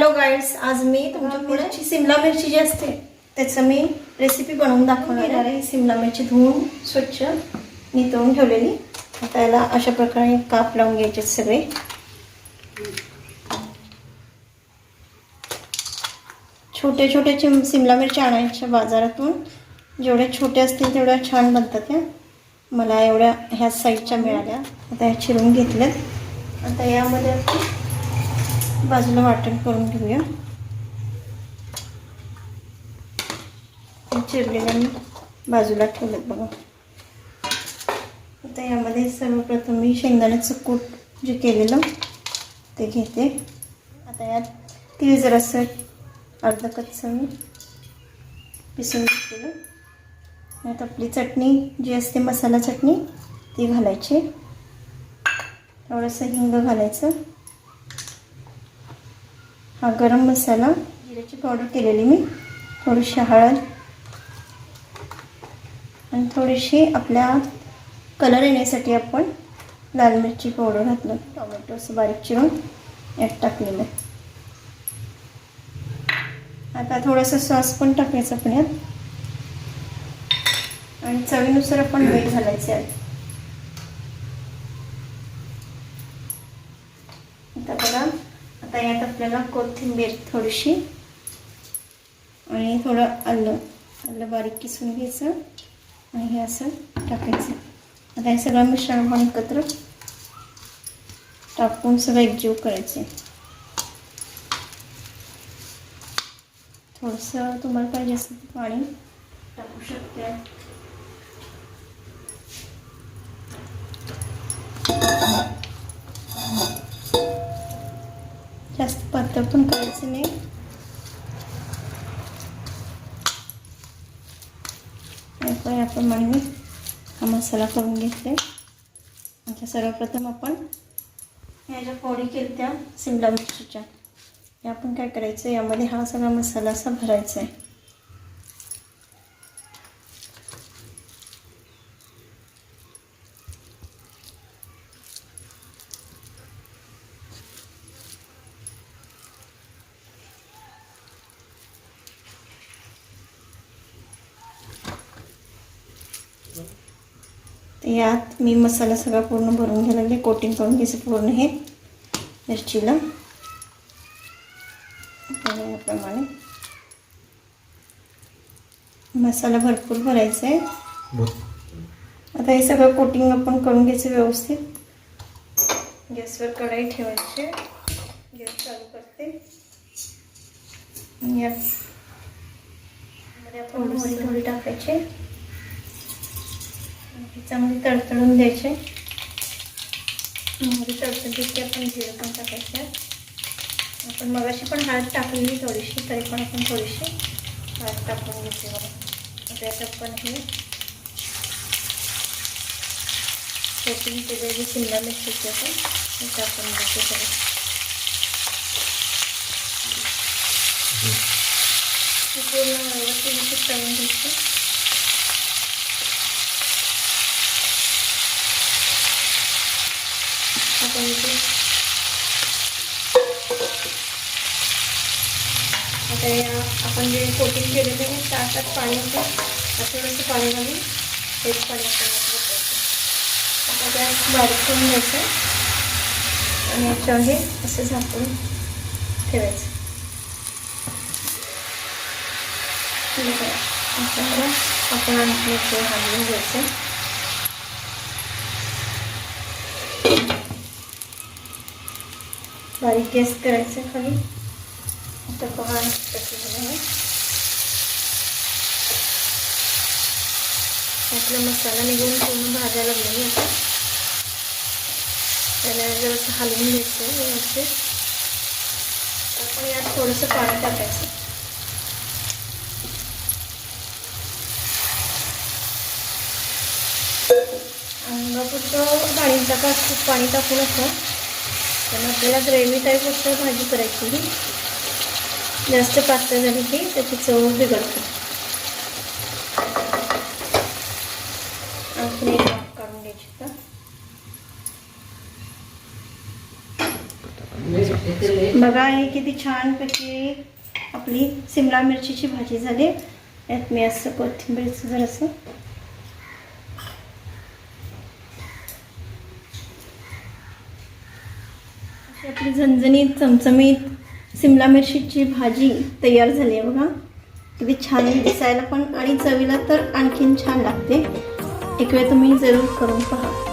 Hello guides आज मी तुमच्यापुढे सिमला मिरची जी असते. त्याचं मी रेसिपी बनवून दाखवणार आहे. सिमला मिरची धुवून स्वच्छ नितळून ठेवलेली. आता याला अशा प्रकारे काप लावून घ्यायचे सगळे. छोटे छोटे चिम सिमला मिरची आणायच्या बाजारातून. जेवढ्या छोट्या असतील तेवढ्या छान बनतात त्या मला एवढ्या ह्या साईजच्या मिळाल्या. आता ह्या चिरून घेतल्यात. आता यामध्ये बाजूला वाटण करून घेऊया. चिरलेल्या मी बाजूला ठेवलं बघा. आता यामध्ये सर्वप्रथम मी शेंगदाण्याचं कूट जे केलेलं ते घेते. आता यात तीळ जरासं अर्ध कच्चं मी पिसून घेतलेलं. यात आपली चटणी जी असते मसाला चटणी ती घालायची. थोडंसं हिंग घालायचं. हा गरम मसाला. जिऱ्याची पावडर केलेली मी. थोडीशी हळद. आणि थोडीशी आपल्या कलर येण्यासाठी आपण लाल मिरची पावडर घातलं. टोमॅटो असं बारीक चिरून यात टाकलेलं. आता थोडंसं सॉस पण टाकायचं आपण यात. आणि चवीनुसार आपण मीठ घालायचं आहे आता बघा आता यात आपल्याला कोथिंबीर थोडीशी आणि थोडं आलं आलं बारीक किसून घ्यायचं आणि हे असं टाकायचं. आता हे सगळं मिश्रण आपण एकत्र टाकून सगळं एकजीव करायचे. थोडंसं तुम्हाला पाहिजे असेल पाणी टाकू शकते. जास्त पातळ पण करायचं नाही. आता याप्रमाणे मी हा मसाला करून घेतले आता सर्वप्रथम आपण ह्या ज्या पोळी केल्या त्या शिमला मिरचीच्या हे आपण काय करायचं? यामध्ये हा सगळा मसाला असा भरायचा आहे. यात मी मसाला सगळा पूर्ण भरून घ्यायला लागले कोटिंग करून घ्यायचं पूर्ण हे मिरचीला. याप्रमाणे. मसाला भरपूर भरायचा आहे. आता हे सगळं कोटिंग आपण करून घ्यायचं व्यवस्थित. गॅसवर कढाई ठेवायची. गॅस चालू करते. यात. मध्ये आपण मोहरी थोडी टाकायची. चांगली तडतडून द्यायचे. मोहरी तडतडली की आपण जिरं पण टाकायचे. आपण मगाशी पण हळद टाकलेली थोडीशी तरी पण आपण थोडीशी हळद टाकून घेते बघा. आपण हे कोटिंग केलेली शिमला मिरचीची आपण टाकून घेते पूर्ण व्यवस्थित तळून घ्यायचं. पाहिजे आता या आपण जे कोटिंग केले ते त्या त्यात पाणी होतं थोडंसं पाणी घालून तेच पाणी आपण आता गॅस बारीक करून घ्यायचं आणि याच्यावर हे असं झाकून ठेवायचं ठीक आहे आता आपण आणखी ते घालून घ्यायचं बारीक गॅस करायचं खाली. आता पहा कसं झालं आहे आपला मसाला निघून पूर्ण भाजायला लागलेली आता. त्याला जरासं हलवून घ्यायचं व्यवस्थित. आपण यात थोडंसं पाणी टाकायचं. अंगापुरतं डाळींचा का खूप पाणी टाकू नका. पण आपल्याला ग्रेव्ही टाईप असं भाजी करायची. ही जास्त पातळ झाली की त्याची चव बिघडते. आणखी एक वाफ काढून घ्यायची का बघा हे किती छानपैकी आपली सिमला मिरचीची भाजी झाली. यात मी असं कोथिंबीरचं जर असं आपली झणझणीत चमचमीत सिमला मिरचीची भाजी तयार झाली आहे बघा. किती छान दिसायला पण आणि चवीला तर आणखीन छान लागते. एक वेळ तुम्ही जरूर करून पहा.